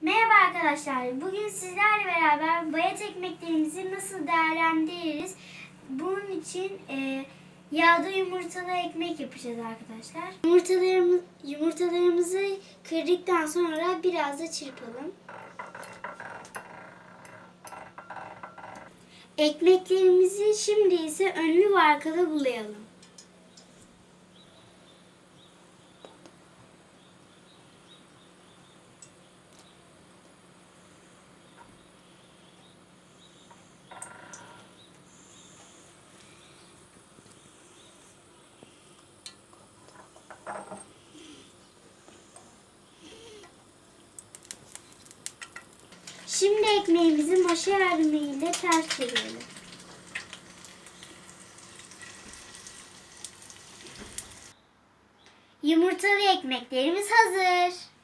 Merhaba arkadaşlar. Bugün sizlerle beraber bayat ekmeklerimizi nasıl değerlendiririz? Bunun için e, yağda yumurtalı ekmek yapacağız arkadaşlar. Yumurtalarımız, yumurtalarımızı kırdıktan sonra biraz da çırpalım. Ekmeklerimizi şimdi ise önlü ve arkalı bulayalım. Şimdi ekmeğimizi maşa yardımıyla ters çevirelim. Yumurtalı ekmeklerimiz hazır.